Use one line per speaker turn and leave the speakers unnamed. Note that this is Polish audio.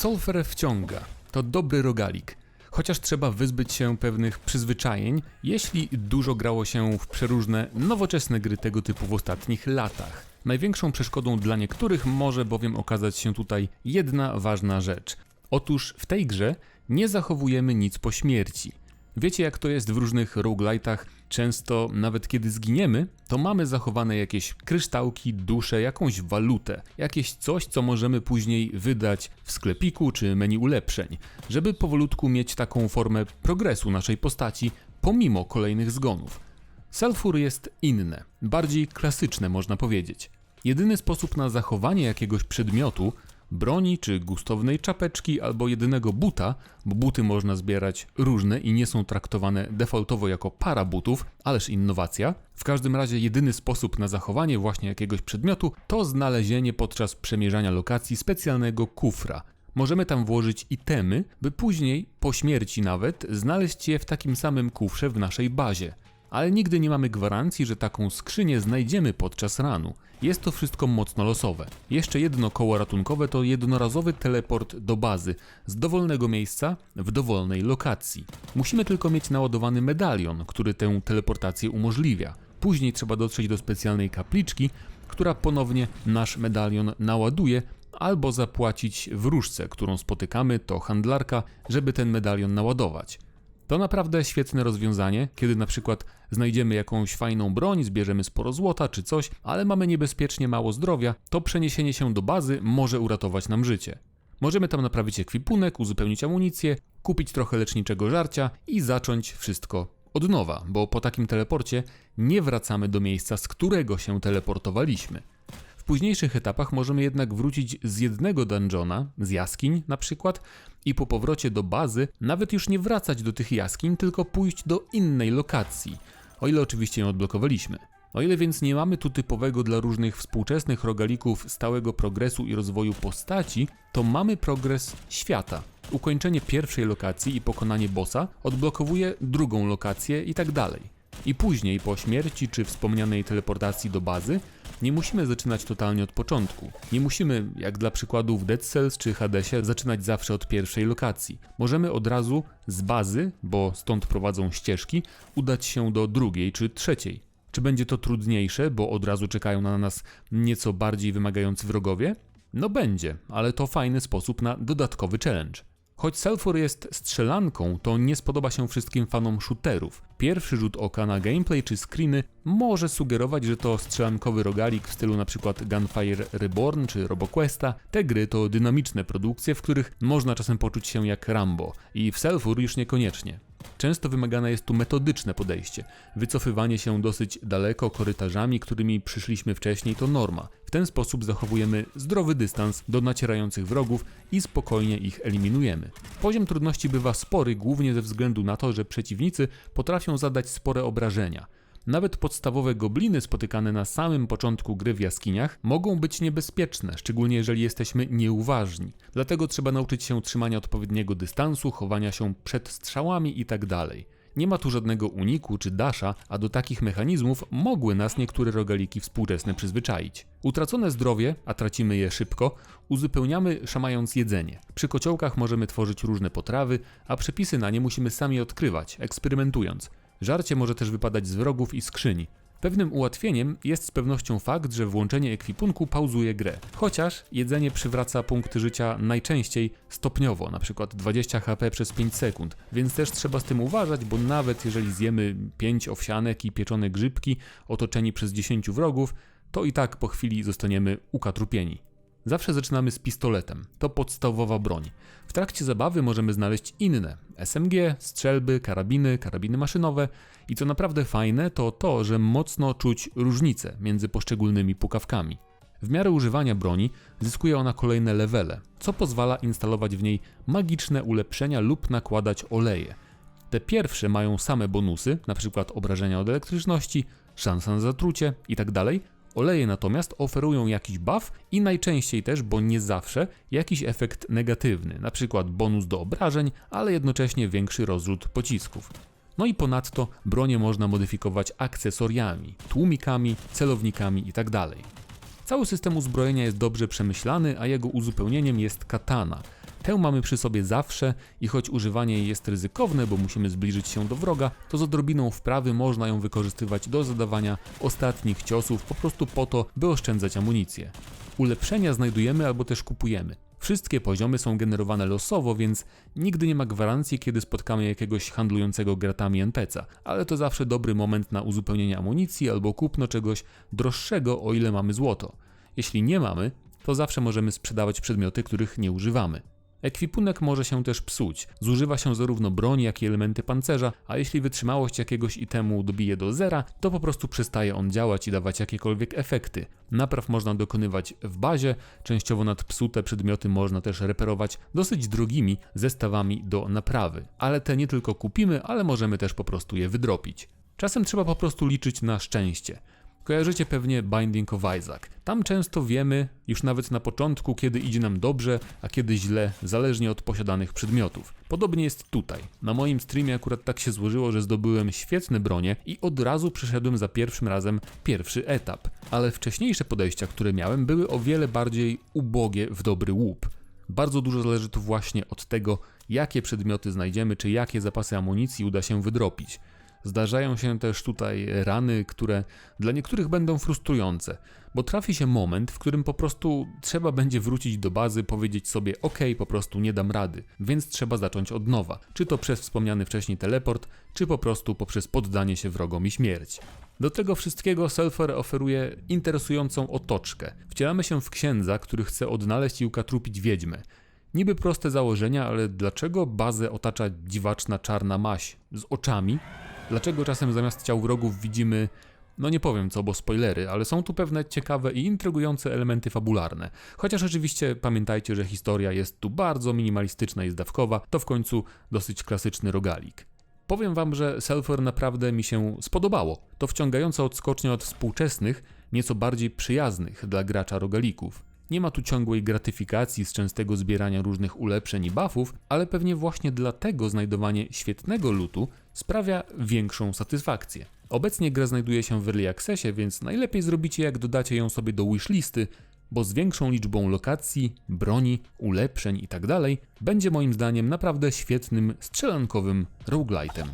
Solfer wciąga. To dobry rogalik. Chociaż trzeba wyzbyć się pewnych przyzwyczajeń, jeśli dużo grało się w przeróżne, nowoczesne gry tego typu w ostatnich latach. Największą przeszkodą dla niektórych może bowiem okazać się tutaj jedna ważna rzecz. Otóż w tej grze nie zachowujemy nic po śmierci. Wiecie jak to jest w różnych roguelite'ach, często nawet kiedy zginiemy, to mamy zachowane jakieś kryształki, dusze, jakąś walutę, jakieś coś, co możemy później wydać w sklepiku czy menu ulepszeń, żeby powolutku mieć taką formę progresu naszej postaci pomimo kolejnych zgonów. Selfur jest inne, bardziej klasyczne można powiedzieć. Jedyny sposób na zachowanie jakiegoś przedmiotu, broni czy gustownej czapeczki albo jedynego buta, bo buty można zbierać różne i nie są traktowane defaultowo jako para butów, ależ innowacja. W każdym razie jedyny sposób na zachowanie właśnie jakiegoś przedmiotu to znalezienie podczas przemierzania lokacji specjalnego kufra. Możemy tam włożyć itemy, by później, po śmierci nawet, znaleźć je w takim samym kufrze w naszej bazie ale nigdy nie mamy gwarancji, że taką skrzynię znajdziemy podczas ranu. Jest to wszystko mocno losowe. Jeszcze jedno koło ratunkowe to jednorazowy teleport do bazy z dowolnego miejsca w dowolnej lokacji. Musimy tylko mieć naładowany medalion, który tę teleportację umożliwia. Później trzeba dotrzeć do specjalnej kapliczki, która ponownie nasz medalion naładuje, albo zapłacić wróżce, którą spotykamy, to handlarka, żeby ten medalion naładować. To naprawdę świetne rozwiązanie, kiedy na przykład znajdziemy jakąś fajną broń, zbierzemy sporo złota czy coś, ale mamy niebezpiecznie mało zdrowia, to przeniesienie się do bazy może uratować nam życie. Możemy tam naprawić ekwipunek, uzupełnić amunicję, kupić trochę leczniczego żarcia i zacząć wszystko od nowa, bo po takim teleporcie nie wracamy do miejsca, z którego się teleportowaliśmy. Późniejszych etapach możemy jednak wrócić z jednego dungeona, z jaskiń na przykład, i po powrocie do bazy nawet już nie wracać do tych jaskiń, tylko pójść do innej lokacji, o ile oczywiście ją odblokowaliśmy. O ile więc nie mamy tu typowego dla różnych współczesnych rogalików stałego progresu i rozwoju postaci, to mamy progres świata. Ukończenie pierwszej lokacji i pokonanie bossa odblokowuje drugą lokację i tak dalej. I później, po śmierci czy wspomnianej teleportacji do bazy, nie musimy zaczynać totalnie od początku. Nie musimy, jak dla przykładu w Dead Cells czy Hadesie, zaczynać zawsze od pierwszej lokacji. Możemy od razu z bazy, bo stąd prowadzą ścieżki, udać się do drugiej czy trzeciej. Czy będzie to trudniejsze, bo od razu czekają na nas nieco bardziej wymagający wrogowie? No będzie, ale to fajny sposób na dodatkowy challenge. Choć Selfur jest strzelanką, to nie spodoba się wszystkim fanom shooterów. Pierwszy rzut oka na gameplay czy screeny może sugerować, że to strzelankowy rogalik w stylu np. Gunfire Reborn czy RoboQuesta. Te gry to dynamiczne produkcje, w których można czasem poczuć się jak Rambo i w Selfur już niekoniecznie. Często wymagane jest tu metodyczne podejście. Wycofywanie się dosyć daleko korytarzami, którymi przyszliśmy wcześniej, to norma. W ten sposób zachowujemy zdrowy dystans do nacierających wrogów i spokojnie ich eliminujemy. Poziom trudności bywa spory głównie ze względu na to, że przeciwnicy potrafią zadać spore obrażenia. Nawet podstawowe gobliny spotykane na samym początku gry w jaskiniach mogą być niebezpieczne, szczególnie jeżeli jesteśmy nieuważni. Dlatego trzeba nauczyć się trzymania odpowiedniego dystansu, chowania się przed strzałami itd. Tak Nie ma tu żadnego uniku czy dasza, a do takich mechanizmów mogły nas niektóre rogaliki współczesne przyzwyczaić. Utracone zdrowie, a tracimy je szybko, uzupełniamy szamając jedzenie. Przy kociołkach możemy tworzyć różne potrawy, a przepisy na nie musimy sami odkrywać, eksperymentując. Żarcie może też wypadać z wrogów i skrzyni. Pewnym ułatwieniem jest z pewnością fakt, że włączenie ekwipunku pauzuje grę. Chociaż jedzenie przywraca punkty życia najczęściej stopniowo, np. 20 HP przez 5 sekund, więc też trzeba z tym uważać, bo nawet jeżeli zjemy 5 owsianek i pieczone grzybki otoczeni przez 10 wrogów, to i tak po chwili zostaniemy ukatrupieni. Zawsze zaczynamy z pistoletem. To podstawowa broń. W trakcie zabawy możemy znaleźć inne: SMG, strzelby, karabiny, karabiny maszynowe. I co naprawdę fajne, to to, że mocno czuć różnice między poszczególnymi pukawkami. W miarę używania broni zyskuje ona kolejne levele, co pozwala instalować w niej magiczne ulepszenia lub nakładać oleje. Te pierwsze mają same bonusy, np. obrażenia od elektryczności, szansa na zatrucie itd., tak Oleje natomiast oferują jakiś buff i najczęściej też, bo nie zawsze, jakiś efekt negatywny, np. bonus do obrażeń, ale jednocześnie większy rozrzut pocisków. No i ponadto bronie można modyfikować akcesoriami, tłumikami, celownikami itd. Tak Cały system uzbrojenia jest dobrze przemyślany, a jego uzupełnieniem jest katana. Tę mamy przy sobie zawsze i choć używanie jej jest ryzykowne, bo musimy zbliżyć się do wroga, to z odrobiną wprawy można ją wykorzystywać do zadawania ostatnich ciosów po prostu po to, by oszczędzać amunicję. Ulepszenia znajdujemy albo też kupujemy. Wszystkie poziomy są generowane losowo, więc nigdy nie ma gwarancji, kiedy spotkamy jakiegoś handlującego gratami NPC'a, ale to zawsze dobry moment na uzupełnienie amunicji albo kupno czegoś droższego, o ile mamy złoto. Jeśli nie mamy, to zawsze możemy sprzedawać przedmioty, których nie używamy. Ekwipunek może się też psuć. Zużywa się zarówno broń, jak i elementy pancerza, a jeśli wytrzymałość jakiegoś itemu dobije do zera, to po prostu przestaje on działać i dawać jakiekolwiek efekty. Napraw można dokonywać w bazie, częściowo nadpsute przedmioty można też reperować dosyć drogimi zestawami do naprawy. Ale te nie tylko kupimy, ale możemy też po prostu je wydropić. Czasem trzeba po prostu liczyć na szczęście. Kojarzycie pewnie Binding of Isaac. Tam często wiemy, już nawet na początku, kiedy idzie nam dobrze, a kiedy źle, zależnie od posiadanych przedmiotów. Podobnie jest tutaj. Na moim streamie akurat tak się złożyło, że zdobyłem świetne bronie i od razu przeszedłem za pierwszym razem pierwszy etap. Ale wcześniejsze podejścia, które miałem, były o wiele bardziej ubogie w dobry łup. Bardzo dużo zależy tu właśnie od tego, jakie przedmioty znajdziemy, czy jakie zapasy amunicji uda się wydropić. Zdarzają się też tutaj rany, które dla niektórych będą frustrujące, bo trafi się moment, w którym po prostu trzeba będzie wrócić do bazy, powiedzieć sobie: OK, po prostu nie dam rady, więc trzeba zacząć od nowa. Czy to przez wspomniany wcześniej teleport, czy po prostu poprzez poddanie się wrogom i śmierć. Do tego wszystkiego Selfer oferuje interesującą otoczkę. Wcielamy się w księdza, który chce odnaleźć i ukatrupić wiedźmę. Niby proste założenia, ale dlaczego bazę otacza dziwaczna czarna maś z oczami? Dlaczego czasem zamiast ciał wrogów widzimy, no nie powiem co, bo spoilery, ale są tu pewne ciekawe i intrygujące elementy fabularne. Chociaż oczywiście pamiętajcie, że historia jest tu bardzo minimalistyczna i zdawkowa, to w końcu dosyć klasyczny rogalik. Powiem wam, że Selfer naprawdę mi się spodobało. To wciągająca odskocznia od współczesnych, nieco bardziej przyjaznych dla gracza rogalików. Nie ma tu ciągłej gratyfikacji z częstego zbierania różnych ulepszeń i buffów, ale pewnie właśnie dlatego znajdowanie świetnego lutu sprawia większą satysfakcję. Obecnie gra znajduje się w Early Accessie, więc najlepiej zrobicie jak dodacie ją sobie do wishlisty, bo z większą liczbą lokacji, broni, ulepszeń itd. będzie moim zdaniem naprawdę świetnym strzelankowym roguelite'em.